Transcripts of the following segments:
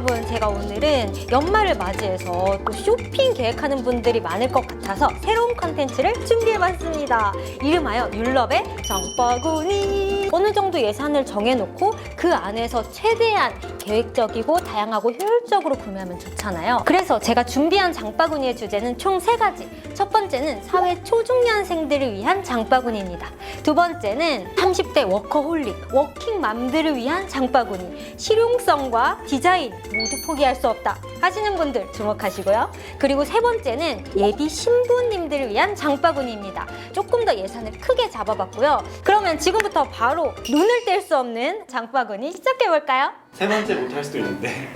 여러분 제가 오늘은 연말을 맞이해서 또 쇼핑 계획하는 분들이 많을 것 같아서 새로운 컨텐츠를 준비해봤습니다. 이름하여 율럽의 장바구니. 어느 정도 예산을 정해놓고 그 안에서 최대한 계획적이고 다양하고 효율적으로 구매하면 좋잖아요. 그래서 제가 준비한 장바구니의 주제는 총 세 가지. 첫 번째는 사회 초중년생들을 위한 장바구니입니다. 두 번째는 30대 워커홀릭, 워킹맘들을 위한 장바구니. 실용성과 디자인 모두 포기할 수 없다 하시는 분들 주목하시고요. 그리고 세 번째는 예비 신부님들을 위한 장바구니입니다. 조금 더 예산을 크게 잡아봤고요. 그러면 지금부터 바로 눈을 뗄 수 없는 장바구니 시작해볼까요? 세 번째 못 할 수도 있는데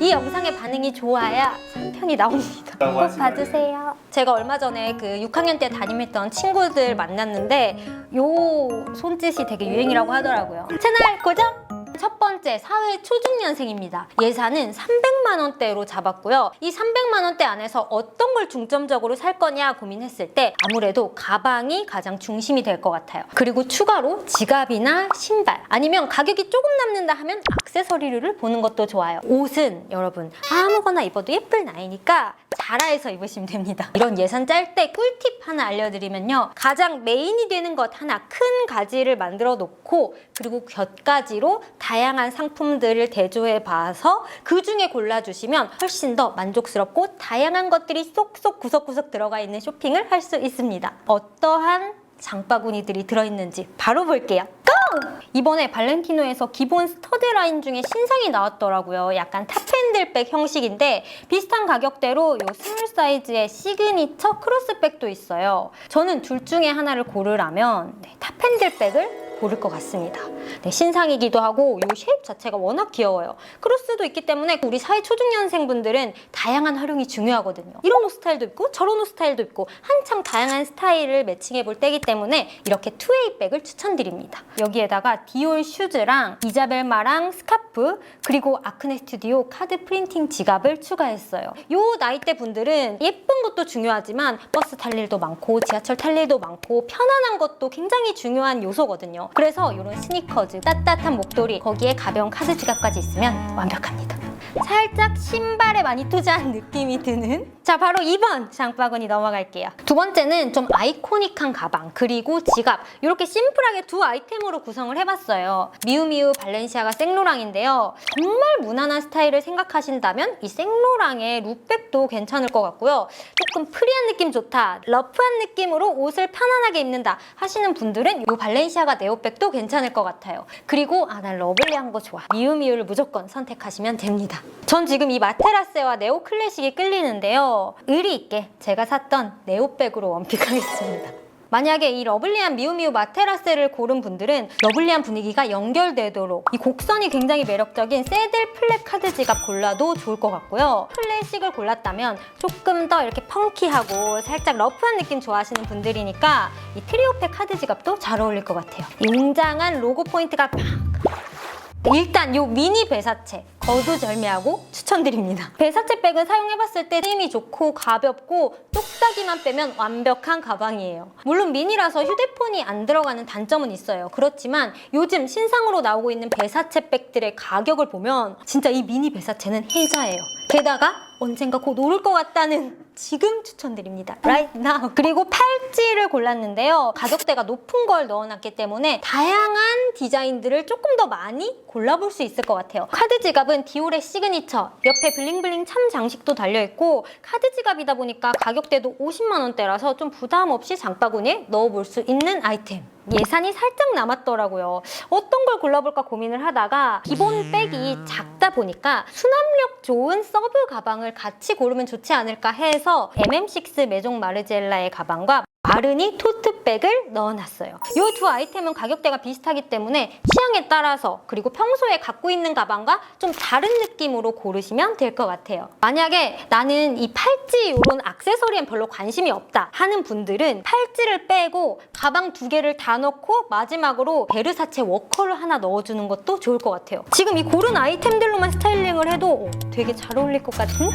이 영상의 반응이 좋아야 3편이 나옵니다. 라고 꼭 하지. 봐주세요. 제가 얼마 전에 그 6학년 때 담임했던 친구들 만났는데 요 손짓이 되게 유행이라고 하더라고요. 채널 고정! 첫 번째 사회 초중년생입니다. 예산은 300만 원대로 잡았고요. 이 300만 원대 안에서 어떤 걸 중점적으로 살 거냐 고민했을 때 아무래도 가방이 가장 중심이 될 것 같아요. 그리고 추가로 지갑이나 신발 아니면 가격이 조금 남는다 하면 액세서리를 보는 것도 좋아요. 옷은 여러분 아무거나 입어도 예쁠 나이니까 자라에서 입으시면 됩니다. 이런 예산 짤 때 꿀팁 하나 알려드리면요. 가장 메인이 되는 것 하나 큰 가지를 만들어 놓고 그리고 곁가지로 다양한 상품들을 대조해 봐서 그 중에 골라주시면 훨씬 더 만족스럽고 다양한 것들이 쏙쏙 구석구석 들어가 있는 쇼핑을 할 수 있습니다. 어떠한 장바구니들이 들어있는지 바로 볼게요. 고! 이번에 발렌티노에서 기본 스터드 라인 중에 신상이 나왔더라고요. 약간 탑핸들백 형식인데 비슷한 가격대로 요 스몰 사이즈의 시그니처 크로스백도 있어요. 저는 둘 중에 하나를 고르라면 네, 탑핸들백을 고를 것 같습니다. 네, 신상이기도 하고 이 쉐입 자체가 워낙 귀여워요. 크로스도 있기 때문에 우리 사회 초중년생분들은 다양한 활용이 중요하거든요. 이런 옷 스타일도 있고 저런 옷 스타일도 있고 한참 다양한 스타일을 매칭해 볼 때이기 때문에 이렇게 투웨이 백을 추천드립니다. 여기에다가 디올 슈즈랑 이자벨마랑 스카프 그리고 아크네 스튜디오 카드 프린팅 지갑을 추가했어요. 요 나이대 분들은 예쁜 것도 중요하지만 버스 탈 일도 많고 지하철 탈 일도 많고 편안한 것도 굉장히 중요한 요소거든요. 그래서 이런 스니커즈, 따뜻한 목도리, 거기에 가벼운 카드 지갑까지 있으면 완벽합니다. 살짝 신발에 많이 투자한 느낌이 드는. 자 바로 2번 장바구니 넘어갈게요. 두 번째는 좀 아이코닉한 가방 그리고 지갑. 이렇게 심플하게 두 아이템으로 구성을 해봤어요. 미우미우 발렌시아가 생로랑인데요. 정말 무난한 스타일을 생각하신다면 이 생로랑의 룩백도 괜찮을 것 같고요. 조금 프리한 느낌 좋다 러프한 느낌으로 옷을 편안하게 입는다 하시는 분들은 이 발렌시아가 네오백도 괜찮을 것 같아요. 그리고 아 난 러블리한 거 좋아. 미우미우를 무조건 선택하시면 됩니다 전 지금 이 마테라세와 네오 클래식이 끌리는데요. 의리 있게 제가 샀던 네오백으로 원픽하겠습니다. 만약에 이 러블리한 미우미우 마테라세를 고른 분들은 러블리한 분위기가 연결되도록 이 곡선이 굉장히 매력적인 새들 플랫 카드 지갑 골라도 좋을 것 같고요. 클래식을 골랐다면 조금 더 이렇게 펑키하고 살짝 러프한 느낌 좋아하시는 분들이니까 이 트리오팩 카드 지갑도 잘 어울릴 것 같아요. 이 웅장한 로고 포인트가 팍 일단 요 미니 배사체 거두절미하고 추천드립니다. 배사체 백은 사용해봤을 때 힘이 좋고 가볍고 똑딱이만 빼면 완벽한 가방이에요. 물론 미니라서 휴대폰이 안 들어가는 단점은 있어요. 그렇지만 요즘 신상으로 나오고 있는 배사체 백들의 가격을 보면 진짜 이 미니 배사체는 혜자예요. 게다가 언젠가 곧 오를 것 같다는 지금 추천드립니다. Right now. 그리고 팔찌를 골랐는데요. 가격대가 높은 걸 넣어놨기 때문에 다양한 디자인들을 조금 더 많이 골라볼 수 있을 것 같아요. 카드 지갑은 디올의 시그니처. 옆에 블링블링 참 장식도 달려있고 카드 지갑이다 보니까 가격대도 50만 원대라서 좀 부담 없이 장바구니에 넣어볼 수 있는 아이템. 예산이 살짝 남았더라고요. 어떤 걸 골라볼까 고민을 하다가 기본 백이 작다 보니까 수납력 좋은 서브 가방을 같이 고르면 좋지 않을까 해서 MM6 메종 마르젤라의 가방과 마르니 토트백을 넣어놨어요. 이 두 아이템은 가격대가 비슷하기 때문에 취향에 따라서 그리고 평소에 갖고 있는 가방과 좀 다른 느낌으로 고르시면 될 것 같아요. 만약에 나는 이 팔찌 이런 액세서리엔 별로 관심이 없다 하는 분들은 팔찌를 빼고 가방 두 개를 다 넣고 마지막으로 베르사체 워커를 하나 넣어주는 것도 좋을 것 같아요. 지금 이 고른 아이템들로만 스타일링을 해도 어, 되게 잘 어울릴 것 같은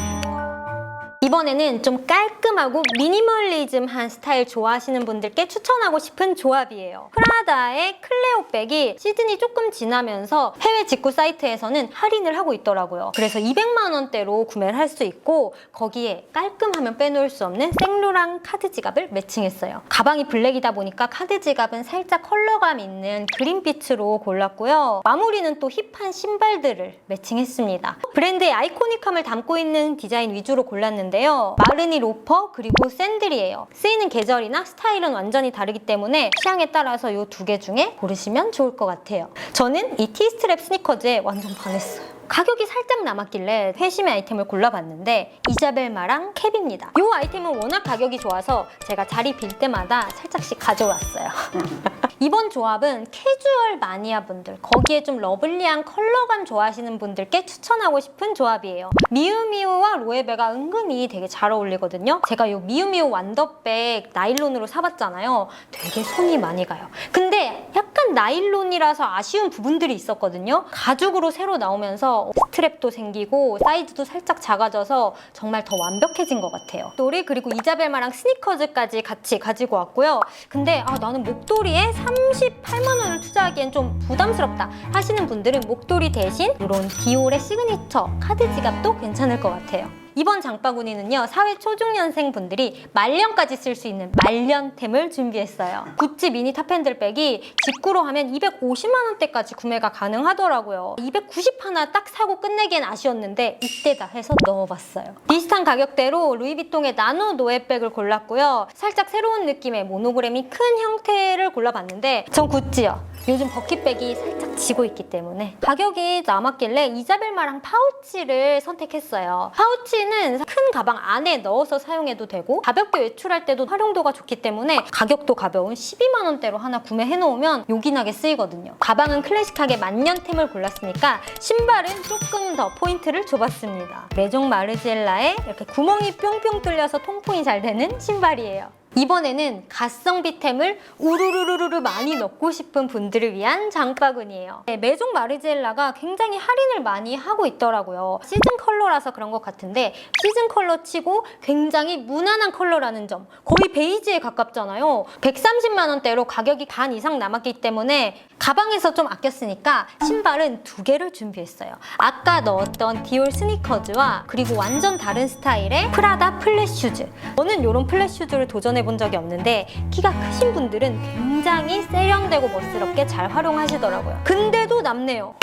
이번에는 좀 깔끔하고 미니멀리즘한 스타일 좋아하시는 분들께 추천하고 싶은 조합이에요. 프라다의 클레오백이 시즌이 조금 지나면서 해외 직구 사이트에서는 할인을 하고 있더라고요. 그래서 200만 원대로 구매를 할 수 있고 거기에 깔끔하면 빼놓을 수 없는 생로랑 카드 지갑을 매칭했어요. 가방이 블랙이다 보니까 카드 지갑은 살짝 컬러감 있는 그린빛으로 골랐고요. 마무리는 또 힙한 신발들을 매칭했습니다. 브랜드의 아이코닉함을 담고 있는 디자인 위주로 골랐는데 요. 마르니 로퍼 그리고 샌들이에요. 쓰이는 계절이나 스타일은 완전히 다르기 때문에 취향에 따라서 이 두 개 중에 고르시면 좋을 것 같아요. 저는 이 티스트랩 스니커즈에 완전 반했어요. 가격이 살짝 남았길래 회심의 아이템을 골라봤는데 이자벨마랑 캡입니다. 이 아이템은 워낙 가격이 좋아서 제가 자리 빌 때마다 살짝씩 가져왔어요. 이번 조합은 캐주얼 마니아 분들, 거기에 좀 러블리한 컬러감 좋아하시는 분들께 추천하고 싶은 조합이에요. 미우미우와 로에베가 은근히 되게 잘 어울리거든요. 제가 이 미우미우 완더백 나일론으로 사봤잖아요. 되게 손이 많이 가요. 근데 약간 나일론이라서 아쉬운 부분들이 있었거든요. 가죽으로 새로 나오면서 스트랩도 생기고 사이즈도 살짝 작아져서 정말 더 완벽해진 것 같아요. 목도리 그리고 이자벨마랑 스니커즈까지 같이 가지고 왔고요. 근데 아, 나는 목도리에 38만 원을 투자하기엔 좀 부담스럽다 하시는 분들은 목도리 대신 이런 디올의 시그니처 카드 지갑도 괜찮을 것 같아요. 이번 장바구니는요 사회 초중년생 분들이 말년까지 쓸 수 있는 말년템을 준비했어요. 구찌 미니 탑핸들백이 직구로 하면 250만 원대까지 구매가 가능하더라고요. 290 하나 딱 사고 끝내기엔 아쉬웠는데 이때다 해서 넣어봤어요. 비슷한 가격대로 루이비통의 나노 노에백을 골랐고요. 살짝 새로운 느낌의 모노그램이 큰 형태를 골라봤는데 전 구찌요 요즘 버킷백이 살짝 지고 있기 때문에 가격이 남았길래 이자벨마랑 파우치를 선택했어요. 파우치는 큰 가방 안에 넣어서 사용해도 되고 가볍게 외출할 때도 활용도가 좋기 때문에 가격도 가벼운 12만 원대로 하나 구매해 놓으면 요긴하게 쓰이거든요. 가방은 클래식하게 만년템을 골랐으니까 신발은 조금 더 포인트를 줘봤습니다. 메종 마르지엘라에 이렇게 구멍이 뿅뿅 뚫려서 통풍이 잘 되는 신발이에요. 이번에는 가성 비템을 우르르르르 많이 넣고 싶은 분들을 위한 장바구니예요. 네, 메종 마르지엘라가 굉장히 할인을 많이 하고 있더라고요. 시즌 컬러라서 그런 것 같은데 시즌 컬러 치고 굉장히 무난한 컬러라는 점 거의 베이지에 가깝잖아요. 130만 원대로 가격이 반 이상 남았기 때문에 가방에서 좀 아꼈으니까 신발은 두 개를 준비했어요. 아까 넣었던 디올 스니커즈와 그리고 완전 다른 스타일의 프라다 플랫 슈즈. 저는 이런 플랫 슈즈를 도전해 본 적이 없는데 키가 크신 분들은 굉장히 세련되고 멋스럽게 잘 활용하시더라고요. 근데도 남네요.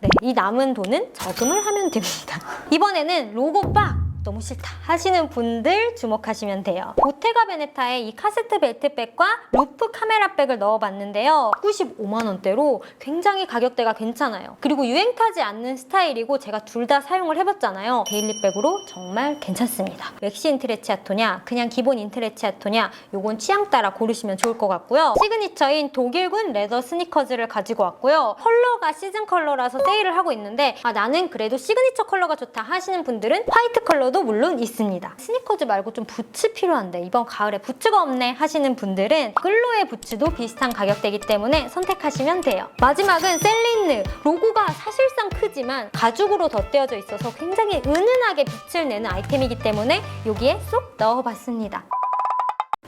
네, 이 남은 돈은 저금을 하면 됩니다. 이번에는 로고 빡! 너무 싫다 하시는 분들 주목하시면 돼요. 보테가 베네타의 이 카세트 벨트백과 루프 카메라백을 넣어봤는데요. 95만 원대로 굉장히 가격대가 괜찮아요. 그리고 유행 타지 않는 스타일이고 제가 둘 다 사용을 해봤잖아요. 데일리백으로 정말 괜찮습니다. 맥시 인트레치아토냐 그냥 기본 인트레치아토냐 요건 취향 따라 고르시면 좋을 것 같고요. 시그니처인 독일군 레더 스니커즈를 가지고 왔고요. 컬러가 시즌 컬러라서 세일을 하고 있는데 아 나는 그래도 시그니처 컬러가 좋다 하시는 분들은 화이트 컬러 도 물론 있습니다. 스니커즈 말고 좀 부츠 필요한데 이번 가을에 부츠가 없네 하시는 분들은 글로의 부츠도 비슷한 가격대이기 때문에 선택하시면 돼요. 마지막은 셀린느 로고가 사실상 크지만 가죽으로 덧대어져 있어서 굉장히 은은하게 빛을 내는 아이템이기 때문에 여기에 쏙 넣어봤습니다.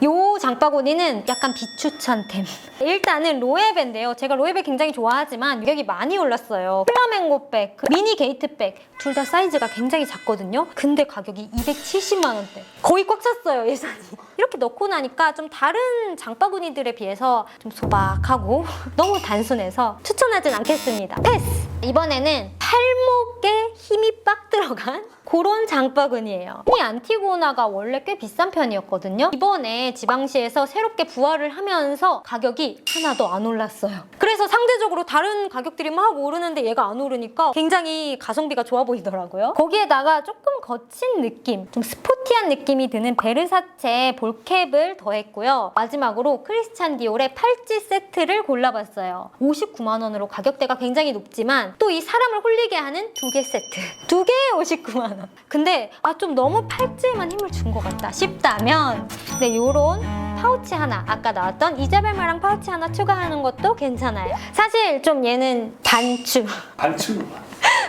요 장바구니는 약간 비추천템. 일단은 로에베인데요. 제가 로에베 굉장히 좋아하지만 가격이 많이 올랐어요. 플라멩고백, 그 미니 게이트백 둘 다 사이즈가 굉장히 작거든요. 근데 가격이 270만 원대. 거의 꽉 찼어요 예산이. 이렇게 넣고 나니까 좀 다른 장바구니들에 비해서 좀 소박하고 너무 단순해서 추천하진 않겠습니다. 패스! 이번에는 팔목에 힘이 빡 들어간 그런 장바구니예요. 이 안티고나가 원래 꽤 비싼 편이었거든요. 이번에 지방시에서 새롭게 부활을 하면서 가격이 하나도 안 올랐어요. 그래서 상대적으로 다른 가격들이 막 오르는데 얘가 안 오르니까 굉장히 가성비가 좋아 보이더라고요. 거기에다가 조금 거친 느낌, 좀 스포티한 느낌이 드는 베르사체 볼캡을 더했고요. 마지막으로 크리스찬 디올의 팔찌 세트를 골라봤어요. 59만 원으로 가격대가 굉장히 높지만 또 이 사람을 홀리게 하는 두 개 세트. 두 개에 59만 원. 근데 아 좀 너무 팔찌에만 힘을 준 것 같다 싶다면 네 요런 파우치 하나 아까 나왔던 이자벨마랑 파우치 하나 추가하는 것도 괜찮아요. 사실 좀 얘는 단추 반충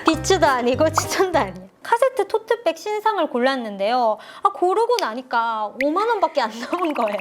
비추도 아니고 추천도 아니에요. 카세트 토트백 신상을 골랐는데요. 아, 고르고 나니까 5만 원밖에 안 나온 거예요.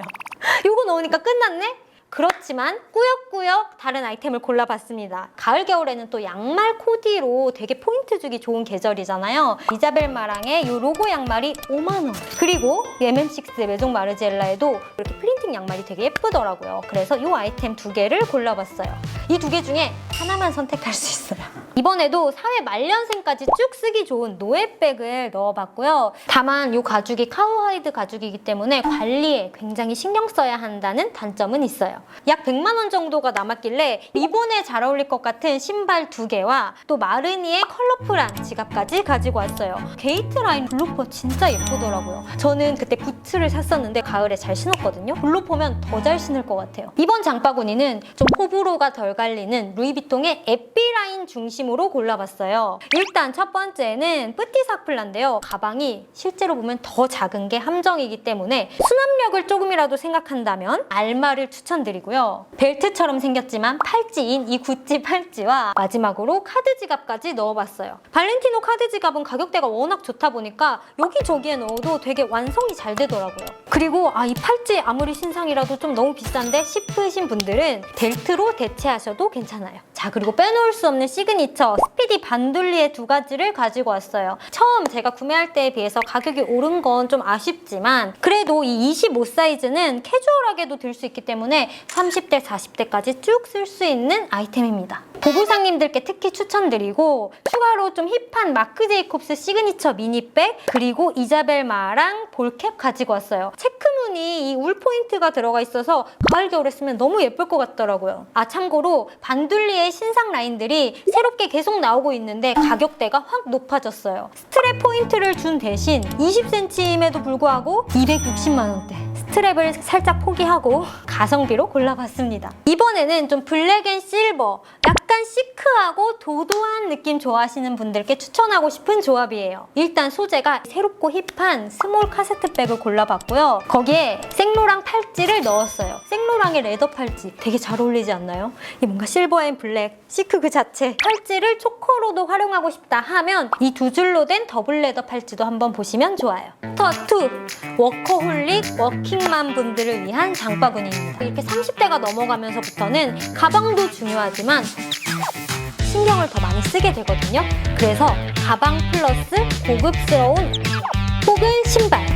요거 넣으니까 끝났네? 그렇지만 꾸역꾸역 다른 아이템을 골라봤습니다. 가을 겨울에는 또 양말 코디로 되게 포인트 주기 좋은 계절이잖아요. 이자벨 마랑의 이 로고 양말이 5만 원. 그리고 MM6 메종 마르지엘라에도 이렇게 프린팅 양말이 되게 예쁘더라고요. 그래서 이 아이템 두 개를 골라봤어요. 이 두 개 중에 하나만 선택할 수 있어요. 이번에도 사회 말년생까지 쭉 쓰기 좋은 노예백을 넣어봤고요. 다만 이 가죽이 카우하이드 가죽이기 때문에 관리에 굉장히 신경 써야 한다는 단점은 있어요. 약 100만 원 정도가 남았길래 리본에 잘 어울릴 것 같은 신발 두 개와 또 마르니의 컬러풀한 지갑까지 가지고 왔어요. 게이트 라인 블로퍼 진짜 예쁘더라고요. 저는 그때 부츠를 샀었는데 가을에 잘 신었거든요. 블로퍼면 더 잘 신을 것 같아요. 이번 장바구니는 좀 호불호가 덜 갈리는 루이비통의 에피 라인 중심 으로 골라봤어요. 일단 첫 번째는 뿌띠사플라인데요. 가방이 실제로 보면 더 작은 게 함정이기 때문에 수납력을 조금이라도 생각한다면 알마를 추천드리고요. 벨트처럼 생겼지만 팔찌인 이 구찌 팔찌와 마지막으로 카드 지갑까지 넣어봤어요. 발렌티노 카드 지갑은 가격대가 워낙 좋다 보니까 여기저기에 넣어도 되게 완성이 잘 되더라고요. 그리고 아 이 팔찌 아무리 신상이라도 좀 너무 비싼데 싶으신 분들은 벨트로 대체하셔도 괜찮아요. 자 그리고 빼놓을 수 없는 시그니처 스피디 반둘리의 두 가지를 가지고 왔어요. 처음 제가 구매할 때에 비해서 가격이 오른 건 좀 아쉽지만 그래도 이 25 사이즈는 캐주얼하게도 들 수 있기 때문에 30대 40대까지 쭉 쓸 수 있는 아이템입니다. 보부상님들께 특히 추천드리고 추가로 좀 힙한 마크 제이콥스 시그니처 미니백 그리고 이자벨 마랑 볼캡 가지고 왔어요. 체크무늬 이 울 포인트가 들어가 있어서 가을 겨울에 쓰면 너무 예쁠 것 같더라고요. 아 참고로 반둘리의 신상 라인들이 새롭게 계속 나오고 있는데 가격대가 확 높아졌어요. 스트랩 포인트를 준 대신 20cm임에도 불구하고 260만 원대. 스트랩을 살짝 포기하고 가성비로 골라봤습니다. 이번에는 좀 블랙 앤 실버, 약간 시크하고 도도한 느낌 좋아하시는 분들께 추천하고 싶은 조합이에요. 일단 소재가 새롭고 힙한 스몰 카세트 백을 골라봤고요. 거기에 생로랑 팔찌를 넣었어요. 생로랑의 레더 팔찌 되게 잘 어울리지 않나요? 이 뭔가 실버 앤 블랙, 시크 그 자체. 팔찌를 초커로도 활용하고 싶다 하면 이 두 줄로 된 더블 레더 팔찌도 한번 보시면 좋아요. 터투 워커홀릭 워킹맘 분들을 위한 장바구니입니다. 이렇게 30대가 넘어가면서부터는 가방도 중요하지만 신경을 더 많이 쓰게 되거든요. 그래서 가방 플러스 고급스러운 혹은 신발